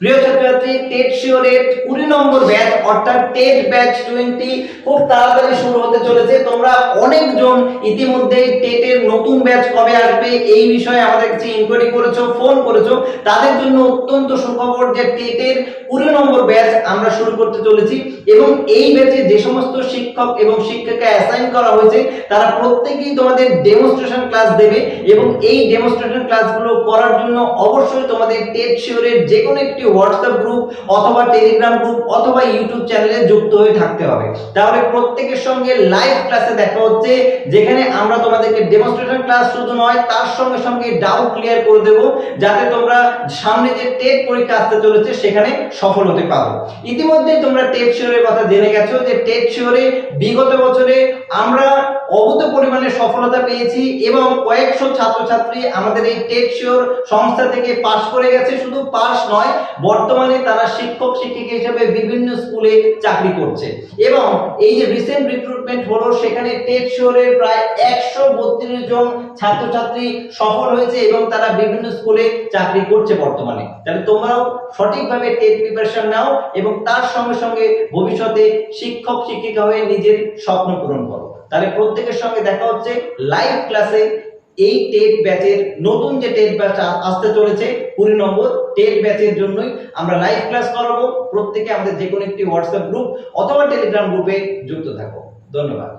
প্রিয় ছাত্রছাত্রী টেট শিওরের কুড়ি নম্বর ব্যাচ অর্থাৎ টেট ব্যাচ টোয়েন্টি খুব তাড়াতাড়ি শুরু হতে চলেছে। তোমরা অনেকজন ইতিমধ্যেই টেটের নতুন ব্যাচ কবে আসবে এই বিষয়ে আমাদের কাছে ইনকোয়ারি করেছ ফোন করেছ, তাদের জন্য অত্যন্ত সুখবর যে টেটের কুড়ি নম্বর ব্যাচ আমরা শুরু করতে চলেছি এবং এই ব্যাচে যে সমস্ত শিক্ষক এবং শিক্ষিকা অ্যাসাইন করা হয়েছে, তারা প্রত্যেকেই তোমাদের ডেমনস্ট্রেশন ক্লাস দেবে এবং এই ডেমনস্ট্রেশন ক্লাসগুলো করার জন্য অবশ্যই তোমাদের টেট শিওরের যে কোনো একটি হোয়াটসঅ্যাপ গ্রুপ অথবা টেলিগ্রাম গ্রুপ অথবা ইউটিউব চ্যানেলে যুক্ত হয়ে থাকতে হবে। তাহলে প্রত্যেকের সঙ্গে লাইভ ক্লাসে দেখা হচ্ছে, যেখানে আমরা তোমাদেরকে ডেমনস্ট্রেশন ক্লাস শুধু নয়, তার সঙ্গে সঙ্গে ডাউট ক্লিয়ার করে দেব, যাতে তোমরা সামনে যে টেট পরীক্ষা আসতে চলেছে, সেখানে সফল হতে পারো। ইতিমধ্যে তোমরা টেট শিওরের কথা জেনে গেছো যে টেট শিওরে বিগত বছরে আমরা অভূত পরিমাণে সফলতা পেয়েছি এবং কয়েকশো ছাত্রছাত্রী আমাদের এই টেট শিওর সংস্থা থেকে পাশ করে গেছে। শুধু পাশ নয়, বর্তমানে তারা শিক্ষক, শিক্ষিকা হিসেবে বিভিন্ন স্কুলে চাকরি করছে। এবং এই যে রিসেন্ট রিক্রুটমেন্ট হলো, সেখানে টেট শিওরের প্রায় একশো বত্রিশ জন ছাত্রছাত্রী সফল হয়েছে এবং তারা বিভিন্ন স্কুলে চাকরি করছে বর্তমানে। তাহলে তোমরাও সঠিকভাবে টেট প্রিপারেশন নাও এবং তার সঙ্গে সঙ্গে ভবিষ্যতে শিক্ষক, শিক্ষিকা হয়ে নিজের স্বপ্ন পূরণ করো। তাহলে প্রত্যেকের সঙ্গে দেখা হচ্ছে লাইভ ক্লাসে এই টেট ব্যাচের নতুন যে টেট ব্যাচ আসতে চলেছে, কুড়ি নম্বর টেট ব্যাচের জন্যই আমরা লাইভ ক্লাস করাবো। প্রত্যেকে আমাদের যে কোনো একটি হোয়াটসঅ্যাপ গ্রুপ অথবা টেলিগ্রাম গ্রুপে যুক্ত থাকো। ধন্যবাদ।